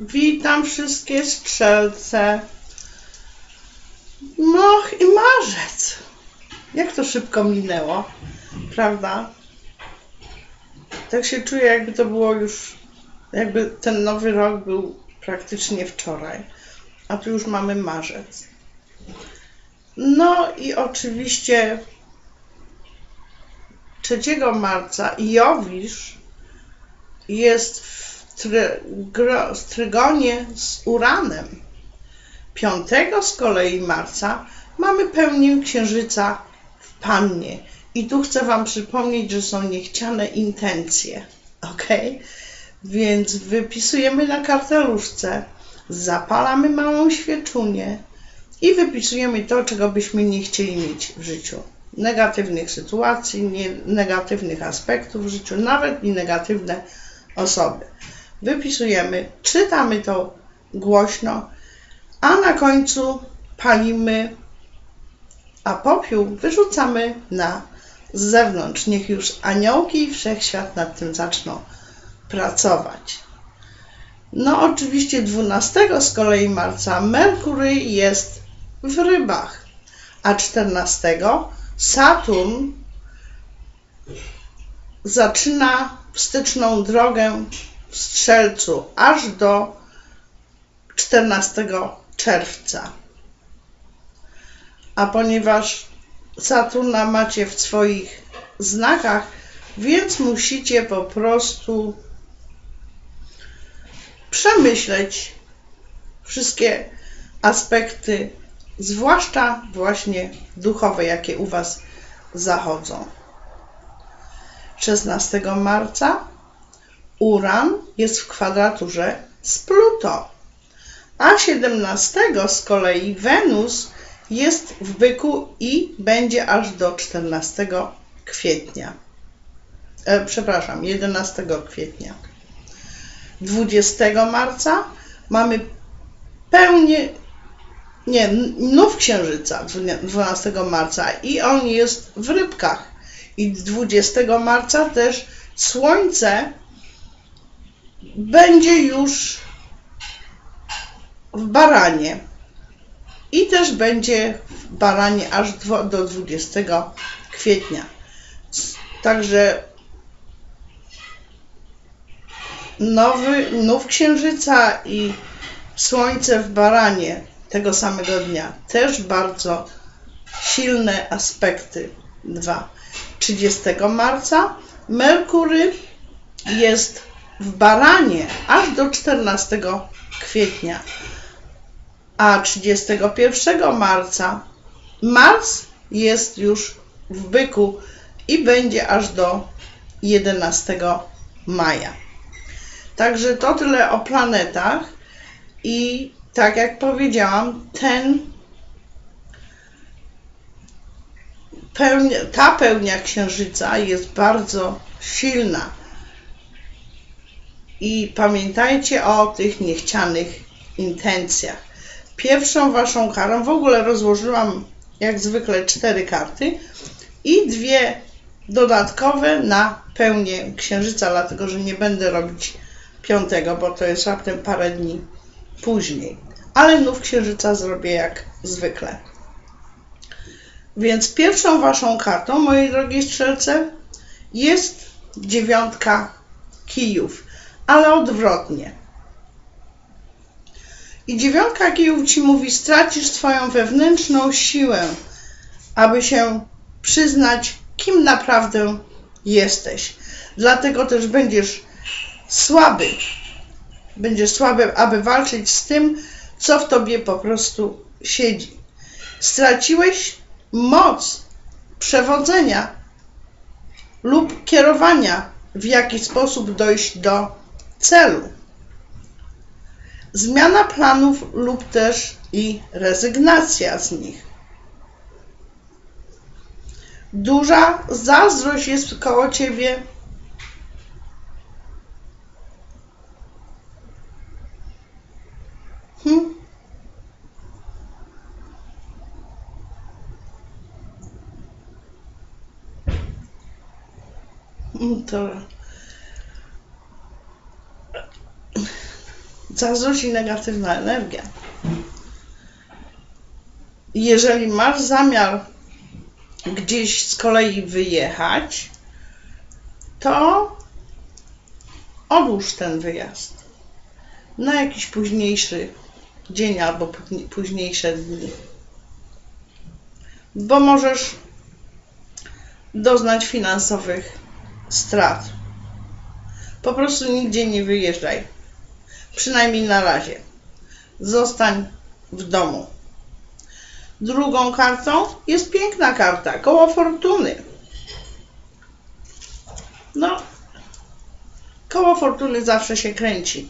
Witam wszystkie strzelce. No i marzec. Jak to szybko minęło, prawda? Tak się czuję, jakby to było już, jakby ten nowy rok był praktycznie wczoraj, a tu już mamy marzec. No i oczywiście 3 marca Jowisz jest w try, gro, w trygonie z Uranem. 5 z kolei marca mamy pełnię księżyca w Pannie. I tu chcę Wam przypomnieć, że są niechciane intencje. Ok? Więc wypisujemy na karteluszce, zapalamy małą świeczunię i wypisujemy to, czego byśmy nie chcieli mieć w życiu. Negatywnych sytuacji, nie, negatywnych aspektów w życiu, nawet i negatywne osoby. Wypisujemy, czytamy to głośno, a na końcu palimy, a popiół wyrzucamy na zewnątrz. Niech już aniołki i wszechświat nad tym zaczną pracować. No, oczywiście 12 z kolei marca Merkury jest w rybach, a 14 Saturn zaczyna wsteczną drogę w Strzelcu aż do 14 czerwca. A ponieważ Saturna macie w swoich znakach, więc musicie po prostu przemyśleć wszystkie aspekty, zwłaszcza właśnie duchowe, jakie u Was zachodzą. 16 marca Uran jest w kwadraturze z Pluto, a 17 z kolei Wenus jest w byku i będzie aż do 14 kwietnia. E, przepraszam, 11 kwietnia. 20 marca mamy pełnię, nie, nów księżyca 12 marca i on jest w rybkach. I 20 marca też słońce będzie już w baranie i też będzie w baranie aż do 20 kwietnia. Także nowy, nów księżyca i słońce w baranie tego samego dnia. Też bardzo silne aspekty. Dwa. 30 marca Merkury jest w baranie aż do 14 kwietnia a 31 marca Mars jest już w byku i będzie aż do 11 maja. Także to tyle o planetach i tak jak powiedziałam, ten pełnia, ta pełnia księżyca jest bardzo silna. I pamiętajcie o tych niechcianych intencjach. Pierwszą waszą karą w ogóle rozłożyłam jak zwykle cztery karty i dwie dodatkowe na pełnię księżyca, dlatego że nie będę robić piątego, bo to jest raptem parę dni później. Ale nów księżyca zrobię jak zwykle. Więc pierwszą waszą kartą, moi drogie strzelce, jest dziewiątka kijów, ale odwrotnie. I dziewiątka kijów ci mówi, stracisz swoją wewnętrzną siłę, aby się przyznać, kim naprawdę jesteś. Dlatego też będziesz słaby. Będziesz słaby, aby walczyć z tym, co w tobie po prostu siedzi. Straciłeś moc przewodzenia lub kierowania, w jaki sposób dojść do celu zmiana planów lub też i rezygnacja z nich. Duża zazdrość jest koło ciebie. Hmm? To zazdrość i negatywna energia. Jeżeli masz zamiar gdzieś z kolei wyjechać, to odłóż ten wyjazd na jakiś późniejszy dzień albo późniejsze dni. Bo możesz doznać finansowych strat. Po prostu nigdzie nie wyjeżdżaj. Przynajmniej na razie. Zostań w domu. Drugą kartą jest piękna karta, koło fortuny. No, koło fortuny zawsze się kręci.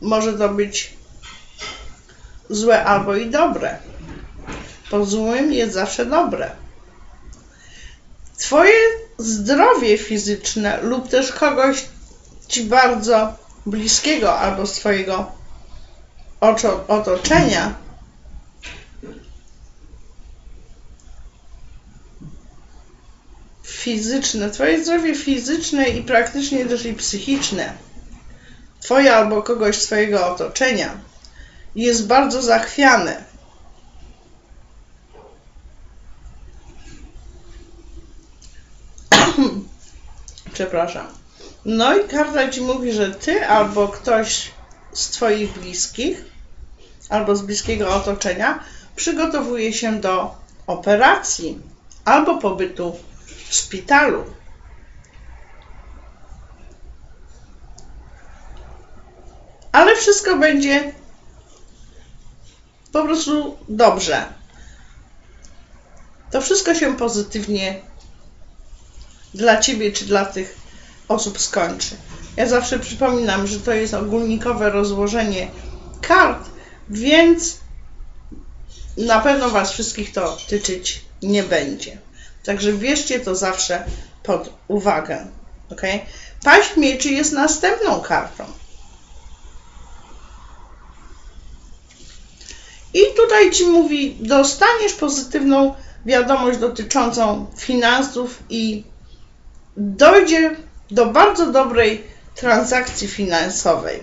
Może to być złe albo i dobre. Po złym jest zawsze dobre. Twoje zdrowie fizyczne lub też kogoś ci bardzo bliskiego albo z Twojego otoczenia fizyczne, Twoje zdrowie fizyczne i praktycznie też i psychiczne, Twoje albo kogoś swojego otoczenia jest bardzo zachwiane. Przepraszam. No i karta Ci mówi, że Ty albo ktoś z Twoich bliskich, albo z bliskiego otoczenia przygotowuje się do operacji albo pobytu w szpitalu. Ale wszystko będzie po prostu dobrze. To wszystko się pozytywnie dla Ciebie czy dla tych osób skończy. Ja zawsze przypominam, że to jest ogólnikowe rozłożenie kart, więc na pewno Was wszystkich to tyczyć nie będzie. Także bierzcie to zawsze pod uwagę. Ok? Paść mieczy jest następną kartą. I tutaj Ci mówi, dostaniesz pozytywną wiadomość dotyczącą finansów i dojdzie do bardzo dobrej transakcji finansowej.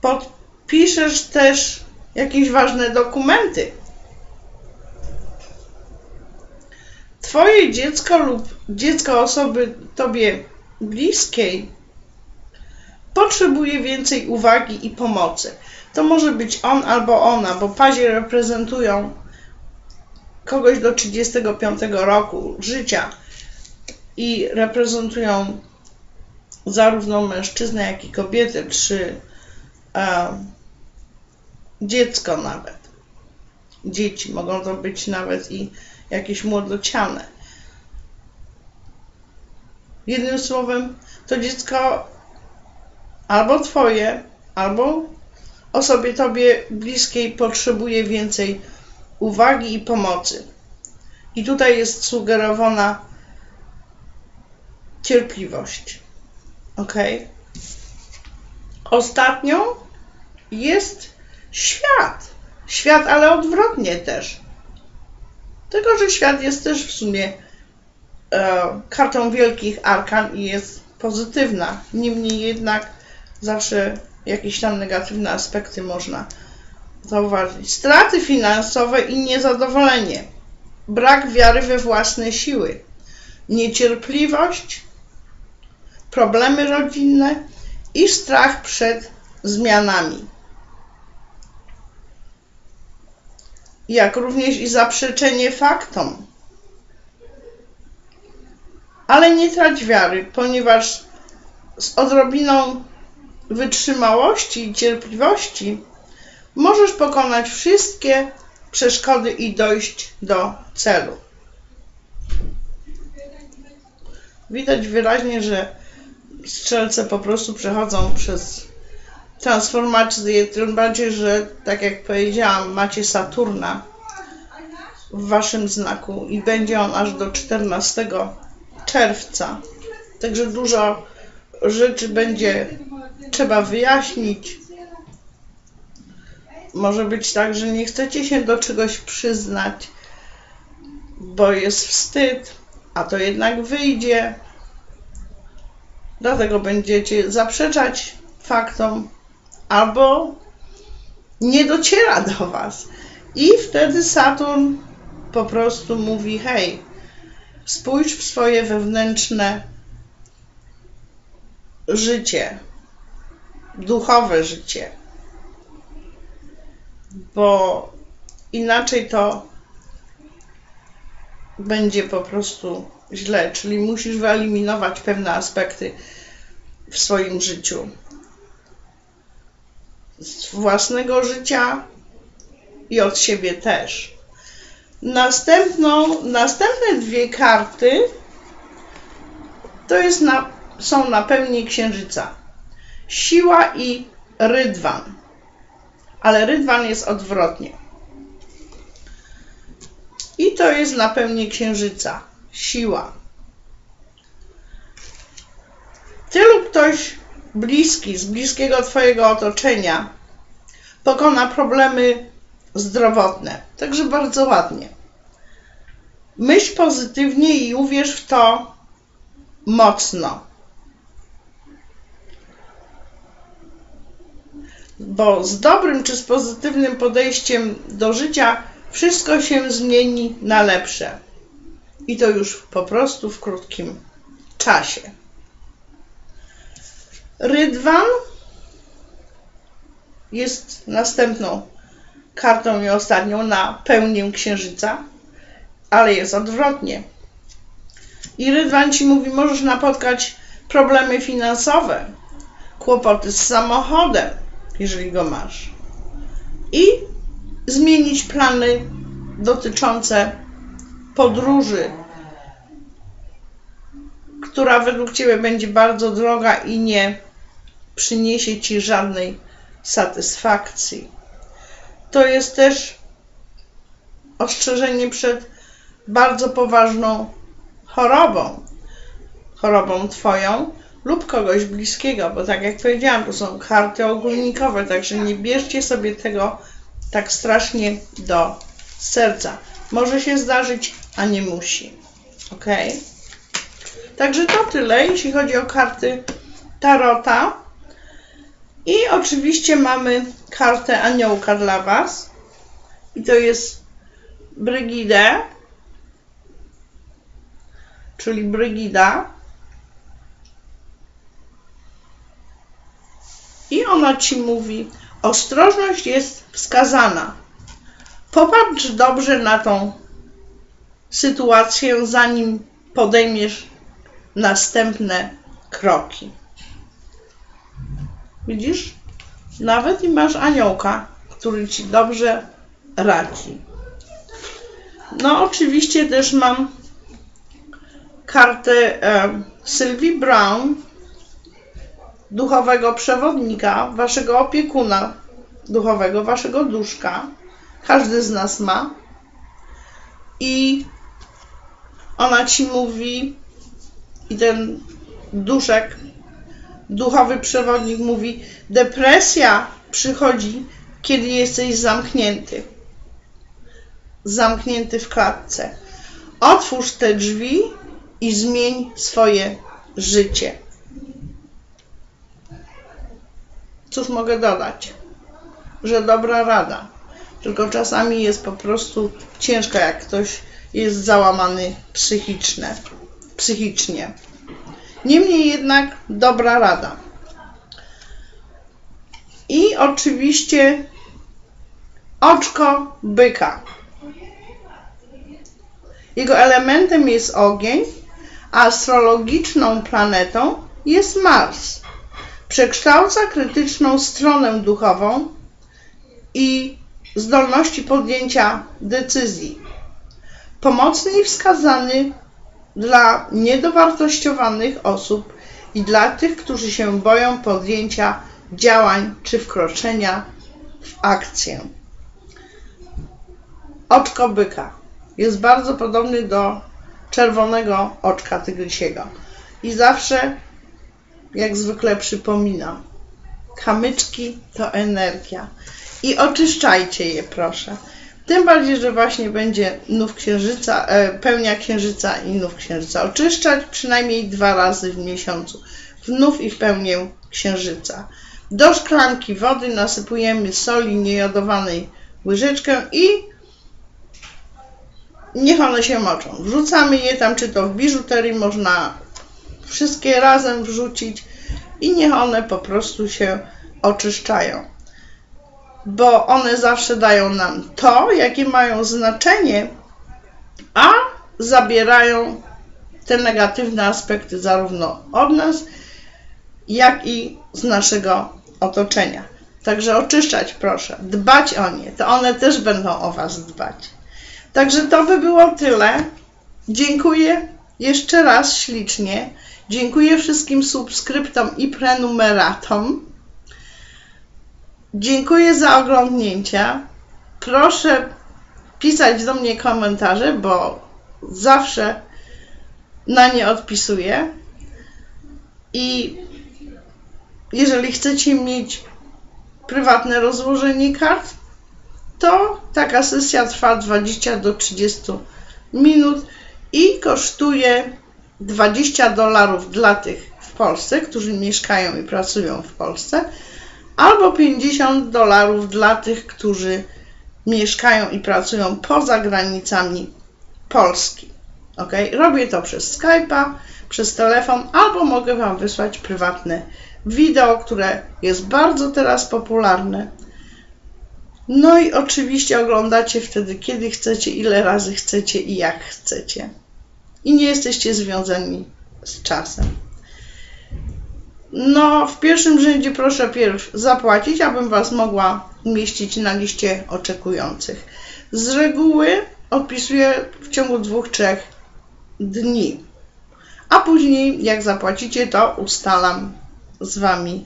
Podpiszesz też jakieś ważne dokumenty. Twoje dziecko lub dziecko osoby Tobie bliskiej potrzebuje więcej uwagi i pomocy. To może być on albo ona, bo pazie reprezentują kogoś do 35 roku życia i reprezentują zarówno mężczyznę, jak i kobietę, czy e, dziecko nawet. Dzieci mogą to być nawet i jakieś młodociane. Jednym słowem, to dziecko albo twoje, albo osobie tobie bliskiej potrzebuje więcej uwagi i pomocy. I tutaj jest sugerowana cierpliwość. Ok? Ostatnią jest świat. Świat, ale odwrotnie też. Tylko, że świat jest też w sumie e, kartą wielkich arkan i jest pozytywna. Niemniej jednak zawsze jakieś tam negatywne aspekty można zauważyć. Straty finansowe i niezadowolenie. Brak wiary we własne siły. Niecierpliwość, problemy rodzinne i strach przed zmianami. Jak również i zaprzeczenie faktom. Ale nie trać wiary, ponieważ z odrobiną wytrzymałości i cierpliwości możesz pokonać wszystkie przeszkody i dojść do celu. Widać wyraźnie, że strzelce po prostu przechodzą przez transformację, tym bardziej, że tak jak powiedziałam, macie Saturna w waszym znaku i będzie on aż do 14 czerwca. Także dużo rzeczy będzie trzeba wyjaśnić. Może być tak, że nie chcecie się do czegoś przyznać, bo jest wstyd, a to jednak wyjdzie. Dlatego będziecie zaprzeczać faktom albo nie dociera do Was. I wtedy Saturn po prostu mówi: Hej, spójrz w swoje wewnętrzne życie, duchowe życie, bo inaczej to będzie po prostu źle, czyli musisz wyeliminować pewne aspekty w swoim życiu. Z własnego życia i od siebie też. Następną, następne dwie karty to jest na, są na pełni księżyca. Siła i rydwan. Ale rydwan jest odwrotnie. I to jest napełnienie księżyca. Siła. Ty lub ktoś bliski, z bliskiego Twojego otoczenia pokona problemy zdrowotne. Także bardzo ładnie. Myśl pozytywnie i uwierz w to mocno. Bo z dobrym czy z pozytywnym podejściem do życia wszystko się zmieni na lepsze. I to już po prostu w krótkim czasie. Rydwan jest następną kartą i ostatnią na pełnię księżyca, ale jest odwrotnie. I Rydwan ci mówi, możesz napotkać problemy finansowe, kłopoty z samochodem, jeżeli go masz. I zmienić plany dotyczące podróży, która według Ciebie będzie bardzo droga i nie przyniesie Ci żadnej satysfakcji. To jest też ostrzeżenie przed bardzo poważną chorobą. Chorobą Twoją lub kogoś bliskiego, bo tak jak powiedziałam, to są karty ogólnikowe, także nie bierzcie sobie tego tak strasznie do serca. Może się zdarzyć, a nie musi. Ok? Także to tyle, jeśli chodzi o karty Tarota. I oczywiście mamy kartę aniołka dla Was. I to jest Brygidę, czyli Brygida. I ona Ci mówi, Ostrożność jest wskazana. Popatrz dobrze na tą sytuację, zanim podejmiesz następne kroki. Widzisz? Nawet i masz aniołka, który ci dobrze radzi. No, oczywiście też mam kartę e, Sylwii Brown, duchowego przewodnika, waszego opiekuna duchowego, waszego duszka. Każdy z nas ma. I ona ci mówi, i ten duszek, duchowy przewodnik mówi: Depresja przychodzi, kiedy jesteś zamknięty. Zamknięty w klatce. Otwórz te drzwi i zmień swoje życie. Cóż mogę dodać? Że dobra rada. Tylko czasami jest po prostu ciężka, jak ktoś jest załamany psychiczne, psychicznie. Niemniej jednak dobra rada. I oczywiście oczko byka. Jego elementem jest ogień, a astrologiczną planetą jest Mars przekształca krytyczną stronę duchową i zdolności podjęcia decyzji. Pomocny i wskazany dla niedowartościowanych osób i dla tych, którzy się boją podjęcia działań czy wkroczenia w akcję. Oczko byka jest bardzo podobny do czerwonego oczka tygrysiego i zawsze jak zwykle przypominam, kamyczki to energia. I oczyszczajcie je, proszę. Tym bardziej, że właśnie będzie nów księżyca, e, pełnia księżyca i nów księżyca. Oczyszczać przynajmniej dwa razy w miesiącu. W nów i w pełnię księżyca. Do szklanki wody nasypujemy soli niejodowanej łyżeczkę i niech one się moczą. Wrzucamy je tam, czy to w biżuterii można wszystkie razem wrzucić i niech one po prostu się oczyszczają. Bo one zawsze dają nam to, jakie mają znaczenie, a zabierają te negatywne aspekty zarówno od nas, jak i z naszego otoczenia. Także oczyszczać proszę, dbać o nie, to one też będą o Was dbać. Także to by było tyle. Dziękuję jeszcze raz ślicznie. Dziękuję wszystkim subskryptom i prenumeratom. Dziękuję za oglądnięcia. Proszę pisać do mnie komentarze, bo zawsze na nie odpisuję. I jeżeli chcecie mieć prywatne rozłożenie kart, to taka sesja trwa 20 do 30 minut i kosztuje 20 dolarów dla tych w Polsce, którzy mieszkają i pracują w Polsce, albo 50 dolarów dla tych, którzy mieszkają i pracują poza granicami Polski. Ok? Robię to przez Skype'a, przez telefon, albo mogę Wam wysłać prywatne wideo, które jest bardzo teraz popularne. No i oczywiście oglądacie wtedy, kiedy chcecie, ile razy chcecie i jak chcecie. I nie jesteście związani z czasem. No, w pierwszym rzędzie proszę pierw zapłacić, abym Was mogła umieścić na liście oczekujących. Z reguły odpisuję w ciągu dwóch, trzech dni. A później, jak zapłacicie, to ustalam z Wami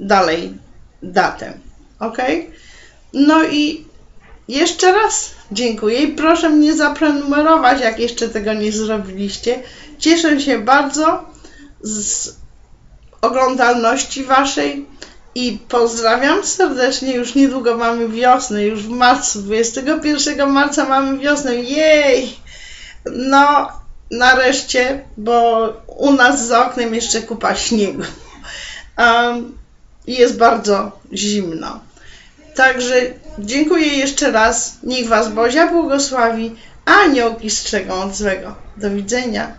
dalej datę. Ok? No i jeszcze raz dziękuję i proszę mnie zaprenumerować, jak jeszcze tego nie zrobiliście. Cieszę się bardzo z oglądalności Waszej i pozdrawiam serdecznie. Już niedługo mamy wiosnę, już w marcu, 21 marca mamy wiosnę. Jej! No, nareszcie, bo u nas za oknem jeszcze kupa śniegu. Um, jest bardzo zimno. Także dziękuję jeszcze raz. Niech Was Bozia błogosławi, a aniołki strzegą od złego. Do widzenia.